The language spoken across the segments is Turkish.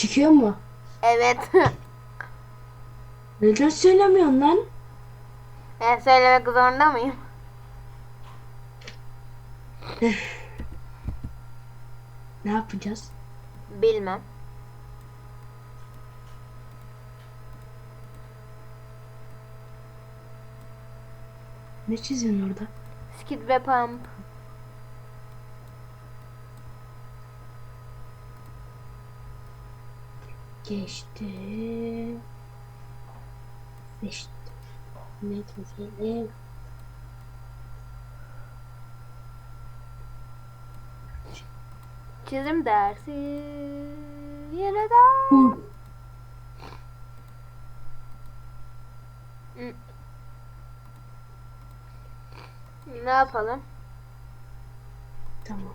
Çıkıyor mu? Evet. Neden söylemiyorsun lan? ben söylemek zorunda mıyım? Ne yapacağız? Bilmem. Ne çiziyorsun orada? Skid ve Pump. Geçti. Geçti. Ne çizelim? Çizim dersi. Yeniden. Hı. Hı. Ne yapalım? Tamam.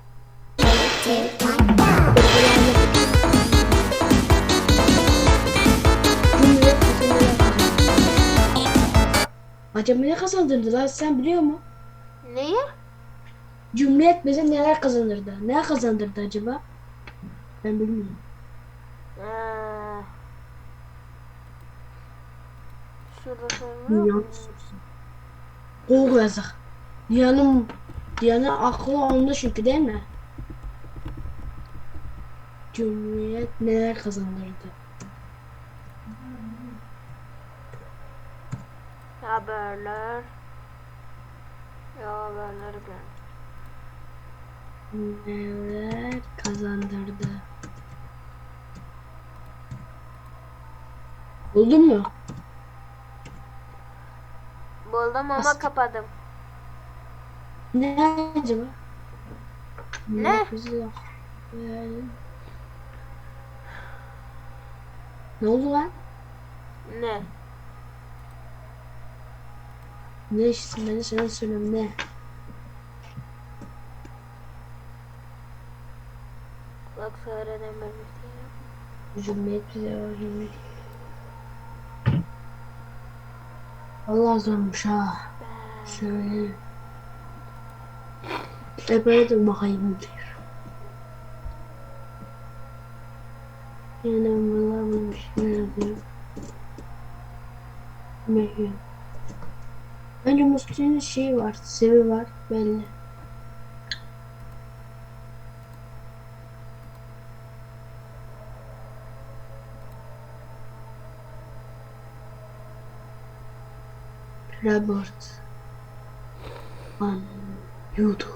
Acaba ne kazandırdı lan sen biliyor musun? Neyi? Cumhuriyet bize neler kazandırdı? Ne kazandırdı acaba? Ben bilmiyorum. Ee, şurada. Dünyanın sorusu. Google yazık. Dünyanın, dünyanın aklı onda çünkü değil mi? Cumhuriyet neler kazandırdı? Haberler. Ya haberleri gör. Neler kazandırdı? Buldun mu? Buldum ama As- kapadım. Ne acaba? Ne? güzel. Yani- Ne oldu lan? Ne? Ne işsin beni senin sürüm ne? Bak sonra ne Cumhuriyet bize var cumhuriyet. Allah zormuş ha. Söyle. E böyle dur bakayım diyor. Yani bunlar bunu düşünüyor. Ne yapıyor? Bence Musti'nin şeyi var, sevi var belli. Robert. On YouTube.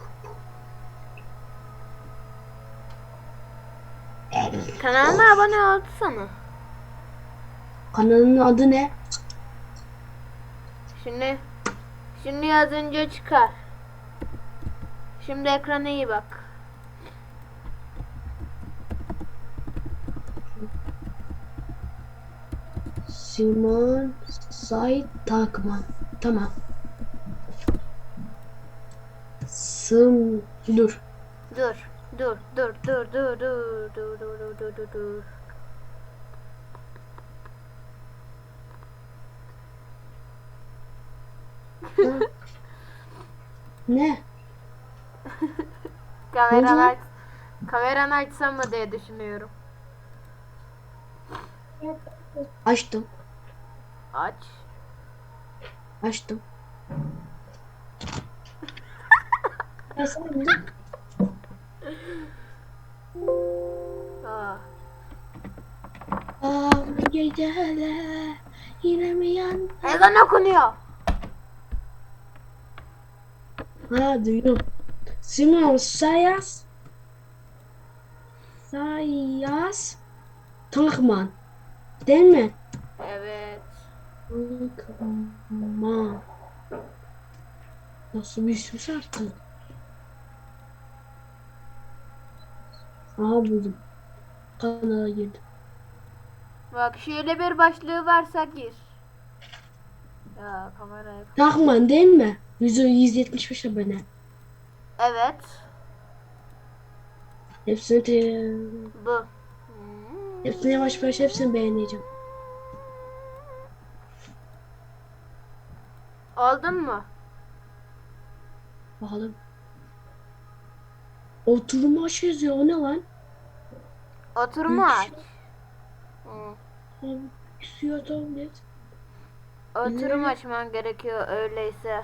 Kanalıma abone olsana. Kanalının adı ne? Şimdi şimdi yazınca çıkar. Şimdi ekrana iyi bak. Simon Say Takman. Tamam. Sım dur. Dur. Dur. Dur. Dur. Dur. Dur. Dur. Dur. Dur. Dur. Dur. Ne? Kameranı aç. Kameranı açsam mı diye düşünüyorum. Açtım. Aç. Açtım. Aa. Aa, bu geceler yine mi yan? Ezan okunuyor. Ha duyuyorum. Simon Sayas Sayas Tankman Değil mi? Evet. Tankman Nasıl bir isim artık? Aha buldum. Kanala girdim. Bak şöyle bir başlığı varsa gir. Ya kameraya. Tankman değil mi? 175 abone. Evet. Hepsini te... Bu. Hepsini yavaş yavaş hepsini beğeneceğim. Oldun mu? Bakalım. Oturma aç yazıyor. O ne lan? Oturma aç. Suya tablet. Oturum açman gerekiyor öyleyse.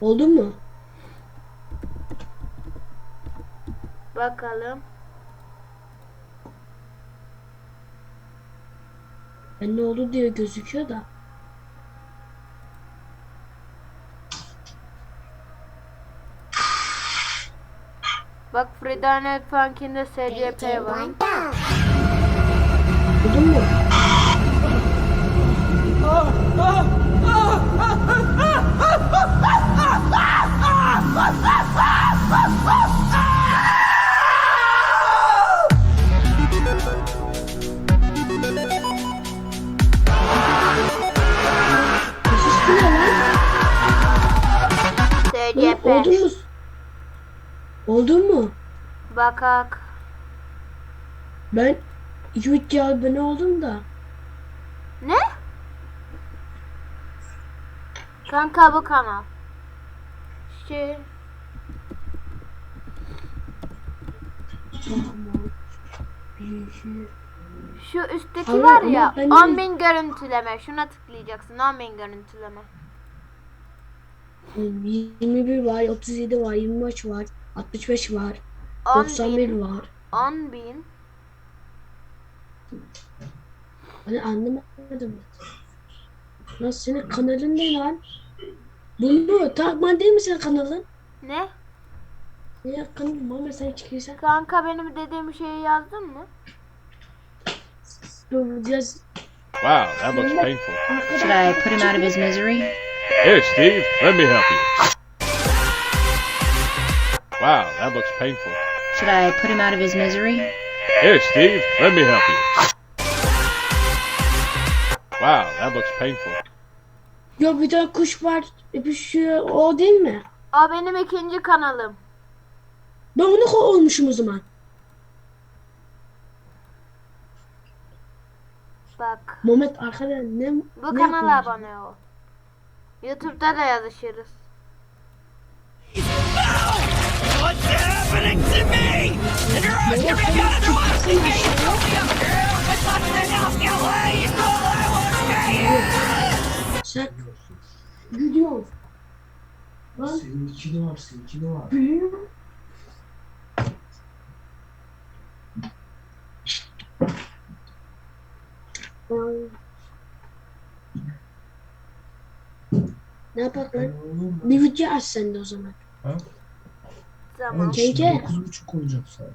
Oldu mu? Bakalım. Ben ne oldu diye gözüküyor da. Bak Fridanet Funk'inde SCP var. Oldu mu? SCP. Mu? Oldu mu? Bakak. Ben 2-3 abone oldum da. Ne? Kanka bu kanal. Şey. Şu üstteki Ama- var ya ben- 10.000 görüntüleme. Şuna tıklayacaksın 10.000 görüntüleme. 21 var, 37 var, 23 var, 65 var, 91 10.000 var. 10.000 Hani anlamadım. Lan senin kanalın ne lan? Bu mu? Takman değil mi senin kanalın? Ne? Ne kanalın? Mama sen çıkıyorsan. Kanka benim dediğim şeyi yazdın mı? Dur biraz Wow, that looks painful. Should I put him out of his misery? Here, Steve, let me help you. Wow, that looks painful. Should I put him out of his misery? Here, Steve, let me help you. Wow, that looks painful. Yok bir tane kuş var. Öpüşüyor. O değil mi? O benim ikinci kanalım. Ben onu ko- olmuşum o zaman. Bak. Mehmet arkada ne Bu ne kanala yapıyorsun? abone ol. YouTube'da da yazışırız. Sen gülüyorsun. Lan Seninkini var, seninkini var. gülüyor. Ay. Ne yapak lan? Bir video aç sen de o zaman. Tamam. Keke. şimdi 9.30 olacak saat.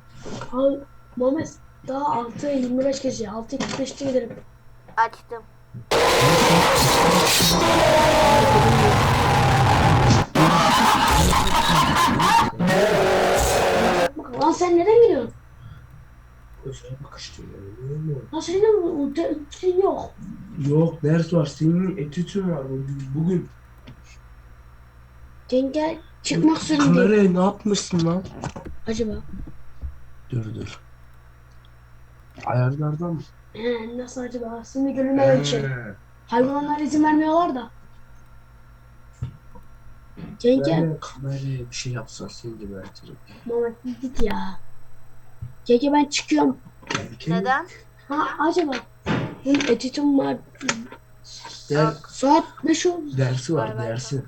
Al Muhammed daha 6.25 geçiyor. 6.45'te giderim. Açtım. Bak, Lan sen neden gidiyorsun? Özel bakış diyor. Lan senin de şey yok. Yok ders var. Senin etütün var bugün. bugün. Cengel çıkmak zorundayım. Kameraya ne yapmışsın lan? Acaba? Dur dur. Ayarlardan mı? He, nasıl acaba? Şimdi görünmemek için. He. Hayvanlar izin vermiyorlar da. Cengel. Ben kameraya bir şey yapsan seni gebertirim. Muhammed git ya. Cengel ben çıkıyorum. Erken Neden? Ha acaba? Benim etütüm var. Der, Saat 5 oldu. dersi var Bay bay. dersi.